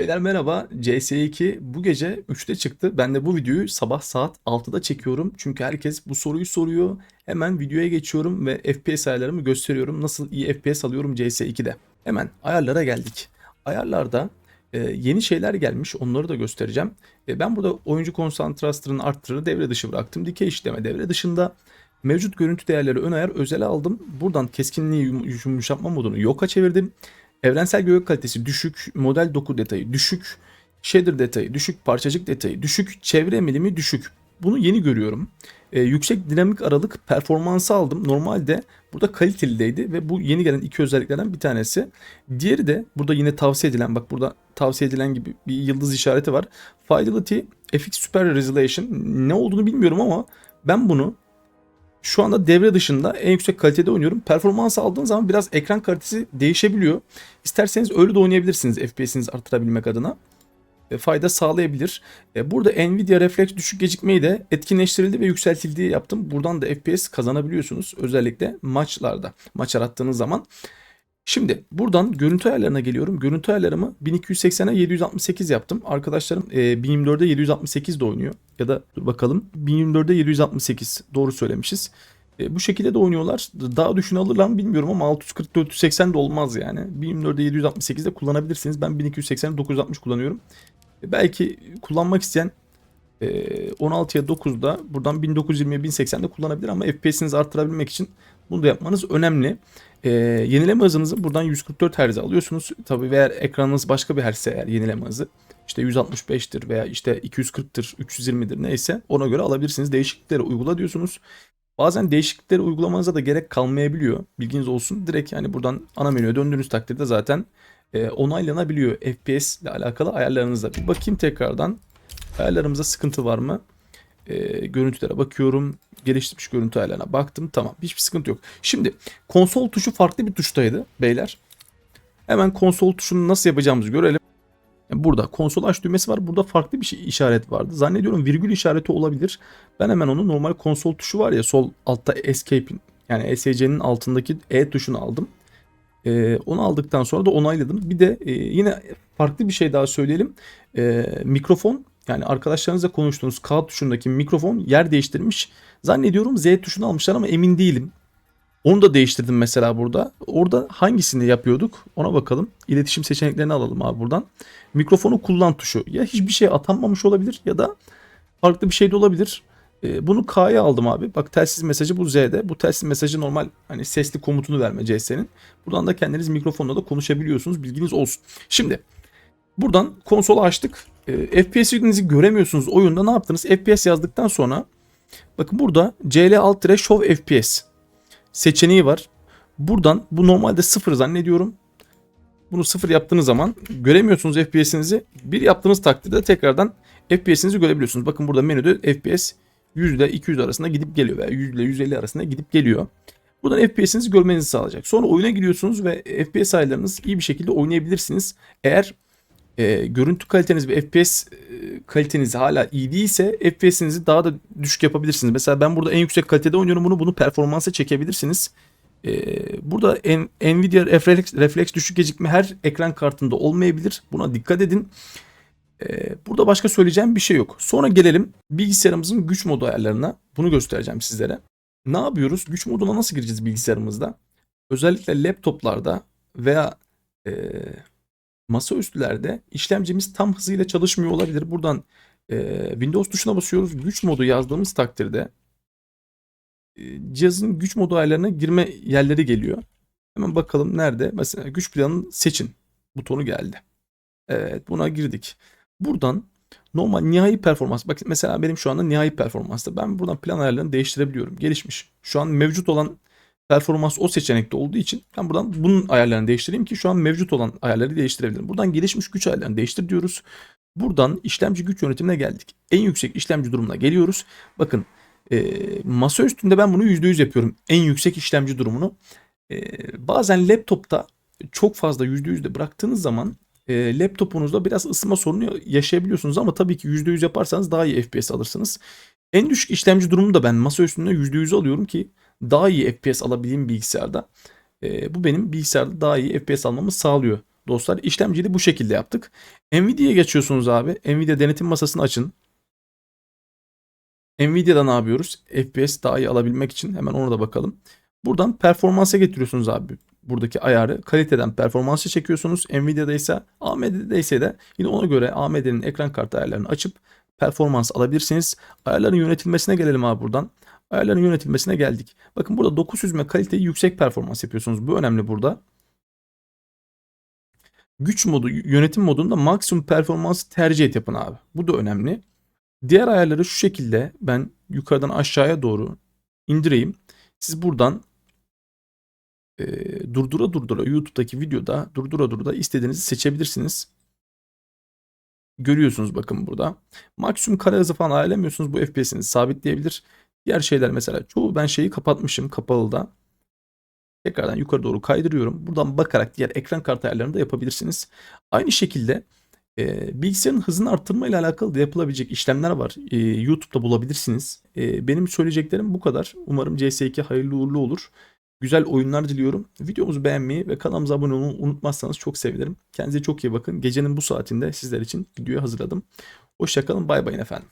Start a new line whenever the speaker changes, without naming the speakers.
Beyler merhaba. CS2 bu gece 3'te çıktı. Ben de bu videoyu sabah saat 6'da çekiyorum. Çünkü herkes bu soruyu soruyor. Hemen videoya geçiyorum ve FPS ayarlarımı gösteriyorum. Nasıl iyi FPS alıyorum CS2'de. Hemen ayarlara geldik. Ayarlarda e, yeni şeyler gelmiş. Onları da göstereceğim. E, ben burada oyuncu konsantrasyonunu arttırır devre dışı bıraktım. Dikey işleme devre dışında. Mevcut görüntü değerleri ön ayar özele aldım. Buradan keskinliği yum- yumuşatma modunu yoka çevirdim. Evrensel gövde kalitesi düşük, model doku detayı düşük, shader detayı düşük, parçacık detayı düşük, çevre emilimi düşük. Bunu yeni görüyorum. Ee, yüksek dinamik aralık performansı aldım. Normalde burada kaliteliydi ve bu yeni gelen iki özelliklerden bir tanesi. Diğeri de burada yine tavsiye edilen bak burada tavsiye edilen gibi bir yıldız işareti var. Fidelity FX Super Resolution ne olduğunu bilmiyorum ama ben bunu şu anda devre dışında en yüksek kalitede oynuyorum. Performans aldığın zaman biraz ekran kalitesi değişebiliyor. İsterseniz öyle de oynayabilirsiniz FPS'inizi artırabilmek adına. E, fayda sağlayabilir. E, burada Nvidia Reflex düşük gecikmeyi de etkinleştirildi ve yükseltildiği yaptım. Buradan da FPS kazanabiliyorsunuz. Özellikle maçlarda. Maç arattığınız zaman. Şimdi buradan görüntü ayarlarına geliyorum. Görüntü ayarlarımı 1280'e 768 yaptım. Arkadaşlarım e, 1024'e 768 de oynuyor. Ya da dur bakalım 1024'e 768 doğru söylemişiz. E, bu şekilde de oynuyorlar. Daha düşün alırlar mı bilmiyorum ama 640-480 de olmaz yani. 1024'e 768'de kullanabilirsiniz. Ben 1280'e 960 kullanıyorum. E, belki kullanmak isteyen e, 16'ya 9'da buradan 1920'ye 1080'de kullanabilir ama FPS'inizi artırabilmek için bunu da yapmanız önemli. E, yenileme hızınızı buradan 144 Hz alıyorsunuz. Tabii eğer ekranınız başka bir Hz eğer yenileme hızı işte 165'tir veya işte 240'tır, 320'dir neyse ona göre alabilirsiniz. Değişiklikleri uygula diyorsunuz. Bazen değişiklikleri uygulamanıza da gerek kalmayabiliyor. Bilginiz olsun. Direkt yani buradan ana menüye döndüğünüz takdirde zaten e, onaylanabiliyor FPS ile alakalı ayarlarınızda. Bir bakayım tekrardan. Ayarlarımızda sıkıntı var mı? E, görüntülere bakıyorum. Geliştirmiş görüntü ayarlarına baktım. Tamam. Hiçbir sıkıntı yok. Şimdi konsol tuşu farklı bir tuştaydı beyler. Hemen konsol tuşunu nasıl yapacağımızı görelim. Burada konsol aç düğmesi var. Burada farklı bir şey işaret vardı. Zannediyorum virgül işareti olabilir. Ben hemen onu normal konsol tuşu var ya sol altta escape'in yani ESC'nin altındaki E tuşunu aldım. Ee, onu aldıktan sonra da onayladım. Bir de e, yine farklı bir şey daha söyleyelim. Ee, mikrofon yani arkadaşlarınızla konuştuğunuz K tuşundaki mikrofon yer değiştirmiş. Zannediyorum Z tuşunu almışlar ama emin değilim. Onu da değiştirdim mesela burada. Orada hangisini yapıyorduk ona bakalım. İletişim seçeneklerini alalım abi buradan. Mikrofonu kullan tuşu. Ya hiçbir şey atanmamış olabilir ya da farklı bir şey de olabilir. Ee, bunu K'ya aldım abi. Bak telsiz mesajı bu Z'de. Bu telsiz mesajı normal hani sesli komutunu verme CS'nin. Buradan da kendiniz mikrofonla da konuşabiliyorsunuz. Bilginiz olsun. Şimdi buradan konsolu açtık. Ee, FPS'inizi göremiyorsunuz oyunda. Ne yaptınız? FPS yazdıktan sonra bakın burada CL alt show FPS seçeneği var. Buradan bu normalde sıfır zannediyorum. Bunu sıfır yaptığınız zaman göremiyorsunuz FPS'inizi. Bir yaptığınız takdirde tekrardan FPS'inizi görebiliyorsunuz. Bakın burada menüde FPS 100 ile 200 arasında gidip geliyor veya 100 ile 150 arasında gidip geliyor. Buradan FPS'inizi görmenizi sağlayacak. Sonra oyuna giriyorsunuz ve FPS ayarlarınız iyi bir şekilde oynayabilirsiniz. Eğer e, görüntü kaliteniz ve FPS e, kaliteniz hala iyi değilse FPS'inizi daha da düşük yapabilirsiniz. Mesela ben burada en yüksek kalitede oynuyorum bunu. Bunu performansa çekebilirsiniz. E, burada en, Nvidia refleks, refleks düşük gecikme her ekran kartında olmayabilir. Buna dikkat edin. E, burada başka söyleyeceğim bir şey yok. Sonra gelelim bilgisayarımızın güç modu ayarlarına. Bunu göstereceğim sizlere. Ne yapıyoruz? Güç moduna nasıl gireceğiz bilgisayarımızda? Özellikle laptoplarda veya e, masaüstülerde işlemcimiz tam hızıyla çalışmıyor olabilir. Buradan e, Windows tuşuna basıyoruz. Güç modu yazdığımız takdirde e, cihazın güç modu ayarlarına girme yerleri geliyor. Hemen bakalım nerede? Mesela güç planını seçin butonu geldi. Evet buna girdik. Buradan normal nihai performans. Bak mesela benim şu anda nihai performansta. Ben buradan plan ayarlarını değiştirebiliyorum. Gelişmiş. Şu an mevcut olan performans o seçenekte olduğu için ben buradan bunun ayarlarını değiştireyim ki şu an mevcut olan ayarları değiştirebilirim. Buradan gelişmiş güç ayarlarını değiştir diyoruz. Buradan işlemci güç yönetimine geldik. En yüksek işlemci durumuna geliyoruz. Bakın e, masa üstünde ben bunu %100 yapıyorum. En yüksek işlemci durumunu. E, bazen laptopta çok fazla %100'de bıraktığınız zaman e, laptopunuzda biraz ısınma sorunu yaşayabiliyorsunuz ama tabii ki %100 yaparsanız daha iyi FPS alırsınız. En düşük işlemci durumu da ben masa üstünde %100 alıyorum ki daha iyi FPS alabileyim bilgisayarda. E, bu benim bilgisayarda daha iyi FPS almamı sağlıyor. dostlar. İşlemciyi de bu şekilde yaptık. Nvidia'ya geçiyorsunuz abi. Nvidia denetim masasını açın. Nvidia'da ne yapıyoruz? FPS daha iyi alabilmek için hemen ona da bakalım. Buradan performansa getiriyorsunuz abi. Buradaki ayarı kaliteden performansa çekiyorsunuz. Nvidia'da ise AMD'de ise de yine ona göre AMD'nin ekran kartı ayarlarını açıp performans alabilirsiniz. Ayarların yönetilmesine gelelim abi buradan. Ayarların yönetilmesine geldik. Bakın burada 9 süzme kaliteyi yüksek performans yapıyorsunuz. Bu önemli burada. Güç modu, yönetim modunda maksimum performansı tercih et yapın abi. Bu da önemli. Diğer ayarları şu şekilde ben yukarıdan aşağıya doğru indireyim. Siz buradan e, durdura durdura YouTube'daki videoda durdura durdura istediğinizi seçebilirsiniz. Görüyorsunuz bakın burada. Maksimum kare hızı falan ayarlamıyorsunuz. Bu FPS'ini sabitleyebilir. Diğer şeyler mesela çoğu ben şeyi kapatmışım kapalıda. Tekrardan yukarı doğru kaydırıyorum. Buradan bakarak diğer ekran kartı ayarlarını da yapabilirsiniz. Aynı şekilde e, bilgisayarın hızını arttırma ile alakalı da yapılabilecek işlemler var. E, YouTube'da bulabilirsiniz. E, benim söyleyeceklerim bu kadar. Umarım CS2 hayırlı uğurlu olur. Güzel oyunlar diliyorum. Videomuzu beğenmeyi ve kanalımıza abone olmayı unutmazsanız çok sevinirim. Kendinize çok iyi bakın. Gecenin bu saatinde sizler için videoyu hazırladım. Hoşçakalın. Bay bay efendim.